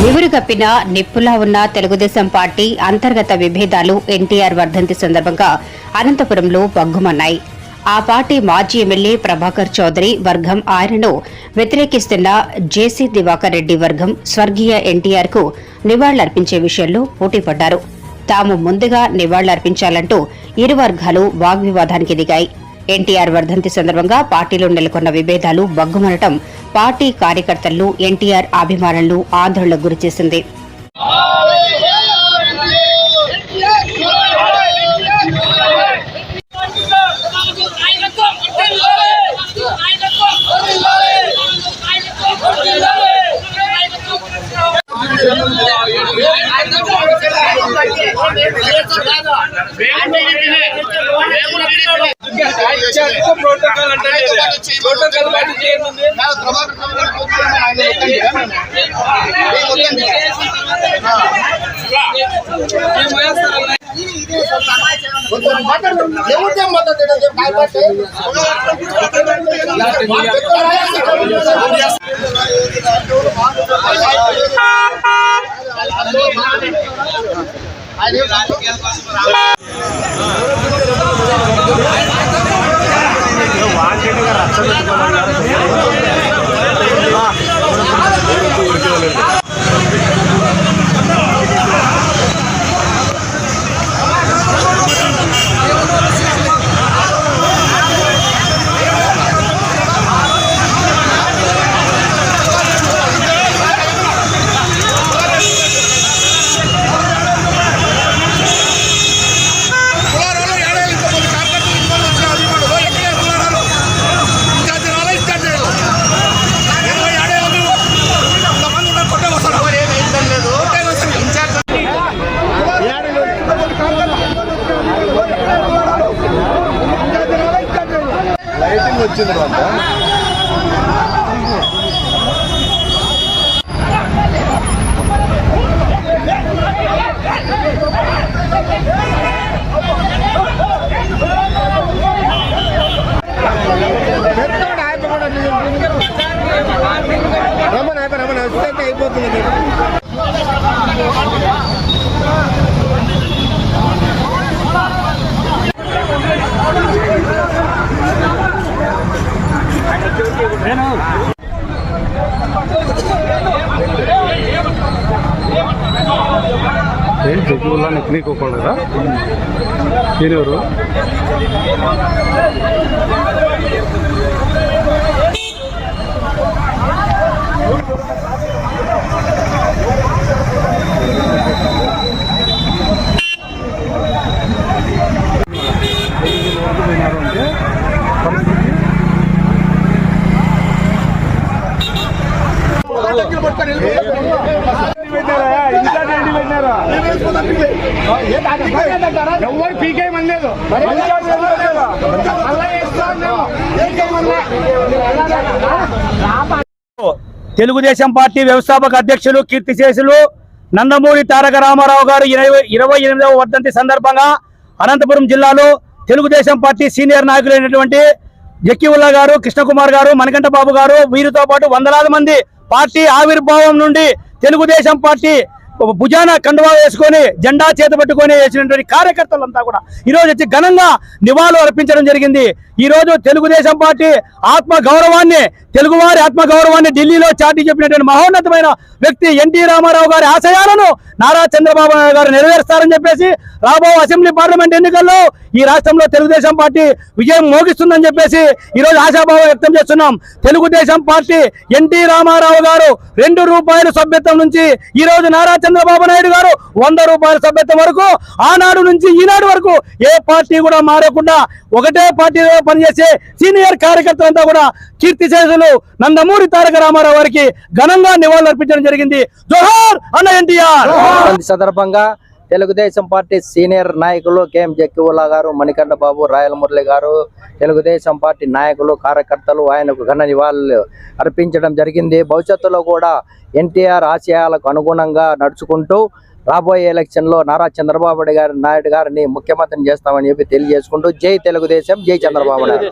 నివురుగప్పిన నిప్పులా ఉన్న తెలుగుదేశం పార్టీ అంతర్గత విభేదాలు ఎన్టీఆర్ వర్ధంతి సందర్భంగా అనంతపురంలో బగ్గుమన్నాయి ఆ పార్టీ మాజీ ఎమ్మెల్యే ప్రభాకర్ చౌదరి వర్గం ఆయనను వ్యతిరేకిస్తున్న జేసీ దివాకర్ రెడ్డి వర్గం స్వర్గీయ ఎన్టీఆర్కు నివాళులర్పించే విషయంలో పోటీపడ్డారు. తాము ముందుగా నివాళులర్పించాలంటూ ఇరు వర్గాలు వాగ్వివాదానికి దిగాయి. ఎన్టీఆర్ వర్ధంతి సందర్భంగా పార్టీలో నెలకొన్న విభేదాలు బగ్గుమనటం పార్టీ కార్యకర్తలను ఎన్టీఆర్ అభిమానులను ఆందోళనకు గురిచేసింది ప్రోటోకాల్ అంటే ప్రోటోకాల్ బయట చేయండి ఎవరికే మద్దతు agarrar. వచ్చిన తర్వాత నీకు నెక్నీకోకుండా ఈయనెవరు పరిస్థితి పట్టుకొని ఎవరు పీకే మనలేదు తెలుగుదేశం పార్టీ వ్యవస్థాపక అధ్యక్షులు కీర్తిశేషులు నందమూరి తారక రామారావు గారు ఇరవై ఇరవై ఎనిమిదవ వర్ధంతి సందర్భంగా అనంతపురం జిల్లాలో తెలుగుదేశం పార్టీ సీనియర్ నాయకులైనటువంటి జక్కివుల్లా గారు కృష్ణకుమార్ గారు మణికంఠ బాబు గారు వీరితో పాటు వందలాది మంది పార్టీ ఆవిర్భావం నుండి తెలుగుదేశం పార్టీ భుజాన కండువా వేసుకొని జెండా చేత పట్టుకొని వేసినటువంటి కార్యకర్తలంతా కూడా ఈ వచ్చి ఘనంగా నివాళులు అర్పించడం జరిగింది. ఈ రోజు తెలుగుదేశం పార్టీ ఆత్మ గౌరవాన్ని తెలుగువారి ఆత్మ గౌరవాన్ని ఢిల్లీలో చాటి చెప్పినటువంటి మహోన్నతమైన వ్యక్తి ఎన్టీ రామారావు గారి ఆశయాలను నారా చంద్రబాబు నాయుడు గారు నెరవేరుస్తారని చెప్పేసి రాబో అసెంబ్లీ పార్లమెంట్ ఎన్నికల్లో ఈ రాష్ట్రంలో తెలుగుదేశం పార్టీ విజయం మోగిస్తుందని చెప్పేసి ఈ రోజు ఆశాభావం వ్యక్తం చేస్తున్నాం. తెలుగుదేశం పార్టీ ఎన్టీ రామారావు గారు రెండు రూపాయల సభ్యత్వం నుంచి ఈ రోజు నారా చంద్రబాబు నాయుడు గారు వంద రూపాయల సభ్యత్వం వరకు ఆనాడు నుంచి ఈనాడు వరకు ఏ పార్టీ కూడా మారకుండా ఒకటే పార్టీలో పనిచేసే సీనియర్ కార్యకర్తలంతా కూడా కీర్తి శేషులు నందమూరి తారక రామారావు గారికి ఘనంగా నివాళులర్పించడం జరిగింది. జోహార్ అన్న ఎన్టీఆర్! ఈ సందర్భంగా తెలుగుదేశం పార్టీ సీనియర్ నాయకులు కేఎం జక్కివుల్లా గారు మణికంఠ బాబు రాయల మురళి గారు తెలుగుదేశం పార్టీ నాయకులు కార్యకర్తలు ఆయనకు ఘన నివాళులు అర్పించడం జరిగింది. భవిష్యత్తులో కూడా ఎన్టీఆర్ ఆశయాలకు అనుగుణంగా నడుచుకుంటూ రాబోయే ఎలక్షన్లో నారా చంద్రబాబు గారి నాయుడు గారిని ముఖ్యమంత్రిని చేస్తామని చెప్పి తెలియజేసుకుంటూ జై తెలుగుదేశం జై చంద్రబాబు నాయుడు.